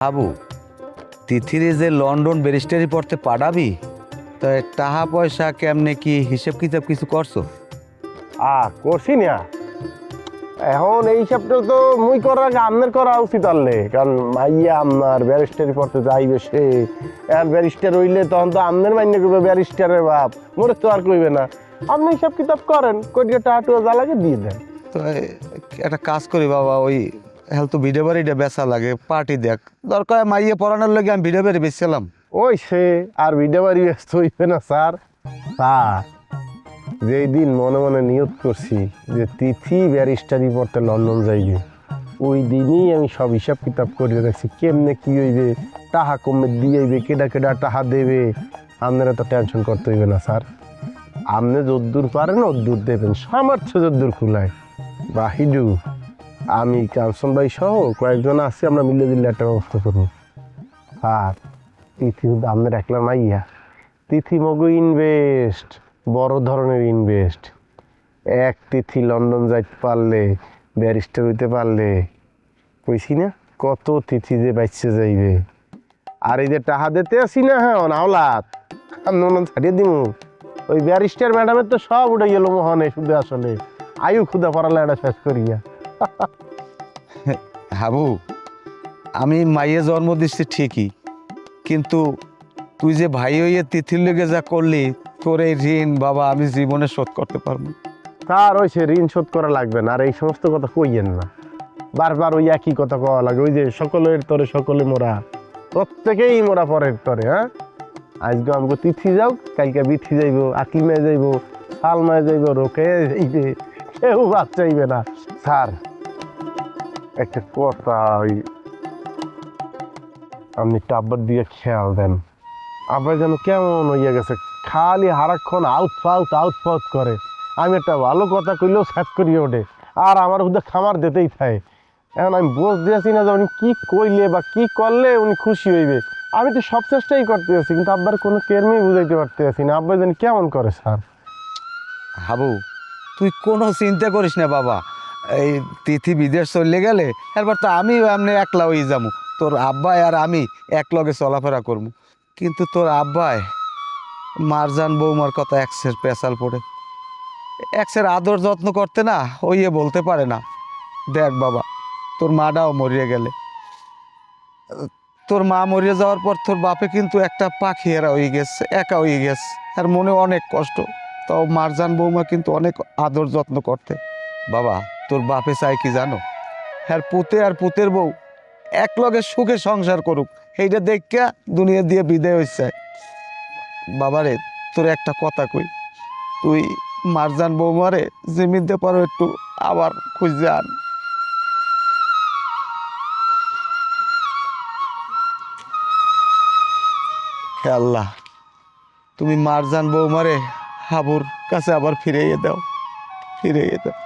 হাবু তিথিরে যে লন্ডন ব্যারিস্টারি পড়তে পাঠাবি তাই টাকা পয়সা কেমনে কি হিসেব কিতাব কিছু করছ? আ করছি না। এখন এই হিসাবটা তো মুই করার আগে আপনার করা উচিত আনলে কারণ মাইয়া আপনার ব্যারিস্টারি পড়তে যাইবে সে এখন ব্যারিস্টার হইলে তখন তো আপনার মান্য করবে ব্যারিস্টারের বাপ মোরে তো আর কইবে না। আপনি হিসাব কিতাব করেন কোটিয়া টাকা টুয়া যা লাগে দিয়ে দেন। তো একটা কাজ করি বাবা ওই হেল তো ভিডিও বাড়িটা বেচা লাগে, পার্টি দেখ। দরকার মাইয়ে পড়ানোর লাগে আমি ভিডিও বাড়ি বেচছিলাম। ওই সে, আর ভিডিও বাড়ি ব্যস্ত হইবে না, স্যার। স্যার, যেই দিন মনে মনে নিয়ত করছি যে তিথি ব্যারিস্টারি পড়তে লন্ডন যাইবে, ওই দিনই আমি সব হিসাব কিতাব করে রাখছি কেমনে কি হইবে, টাহা কমে দিয়েইবে, কেডা কেডা টাহা দেবে, আপনারা তো টেনশন করতে হইবে না, স্যার। আপনি যদ্দূর পারেন, অদ্দূর দেবেন, সামর্থ্য যদ্দূর খুলায় বাহিডু আমি কাঞ্চন ভাই সহ কয়েকজন আছি, আমরা মিলে দিলে একটা ব্যবস্থা করব। স্যার, তিথি আপনার একলা মাইয়া। তিথি মগু ইনভেস্ট বড় ধরনের ইনভেস্ট এক তিথি লন্ডন যাইতে পারলে, ব্যারিস্টার হইতে পারলে, কইছি না? কত তিথি যে বাইচে যাইবে। আর এই যে টাহা দিতে আসি না হ্যাঁ মনে ছাড়িয়ে দিমু। ওই ব্যারিস্টার ম্যাডামের তো সব উঠে গেল মোহনে, শুধু আসলে। আয়ু ক্ষুদা পড়ালে এটা শেষ করিয়া। হাবু, আমি মাইয়ে জন্ম দিচ্ছি ঠিকই, কিন্তু তুই যে ভাই হইয়ে তিথির লেগে যা করলি, তোর এই ঋণ বাবা আমি জীবনে শোধ করতে পারব তার ওই সে ঋণ শোধ করা লাগবে না, আর এই সমস্ত কথা কইয়েন না। বারবার ওই একই কথা কওয়া লাগে, ওই যে সকলের তরে সকলে মোরা, প্রত্যেকেই মোরা পরের তরে হ্যাঁ? আজকে আমাকে তিথি যাও, কালকে বিথি যাইব আকিমায় যাইব, সালমায় যাইব রোকে যাইবে, কেউ বাদ চাইবে না। স্যার একটা কথা ওই আপনি টাব্বার দিয়ে খেয়াল দেন। আবার যেন কেমন হইয়া গেছে, খালি হারাক্ষণ আউট ফাউট আউট ফাউট করে। আমি একটা ভালো কথা কইলেও স্যাপ করিয়ে ওঠে, আর আমার হুদে খামার দিতেই থাকে। এখন আমি বোঝ দিয়েছি না যে উনি কী কইলে বা কি করলে উনি খুশি হইবে। আমি তো সব চেষ্টাই করতে আছি কিন্তু আব্বার কোনো কেরমেই বুঝাইতে পারতে আছি না। আব্বা জানি কেমন করে, স্যার? হাবু, তুই কোনো চিন্তা করিস না, বাবা। এই তিথি বিদেশ চলে গেলে, এরপর তো আমি এমনি একলা হয়ে যাব। তোর আব্বাই আর আমি একলগে চলাফেরা করব। কিন্তু তোর আব্বাই, মারজান বৌমার কথা একসের পেশাল পড়ে। একসের আদর যত্ন করতে না ওইয়ে বলতে পারে না। দেখ বাবা, তোর মাটাও মরিয়ে গেলে। তোর মা মরিয়ে যাওয়ার পর তোর বাপে কিন্তু একটা পাখি এরা হয়ে গেছে, একা হয়ে গেছে। আর মনে অনেক কষ্ট। তাও মারজান বৌমা কিন্তু অনেক আদর যত্ন করতে। বাবা তোর বাপে চাই কি জানো? হ্যাঁ পুতে আর পুতের বউ এক লগে সুখে সংসার করুক এইটা দেখা দুনিয়া দিয়ে বিদায় হয়েছে বাবারে, তোর একটা কথা কই, তুই মারজান বউ বৌমারে জিমিতে পারো একটু, আবার খুঁজে আন আল্লাহ, তুমি মারজান বৌমারে হাবুর কাছে আবার ফিরিয়ে দাও ফিরিয়ে দাও।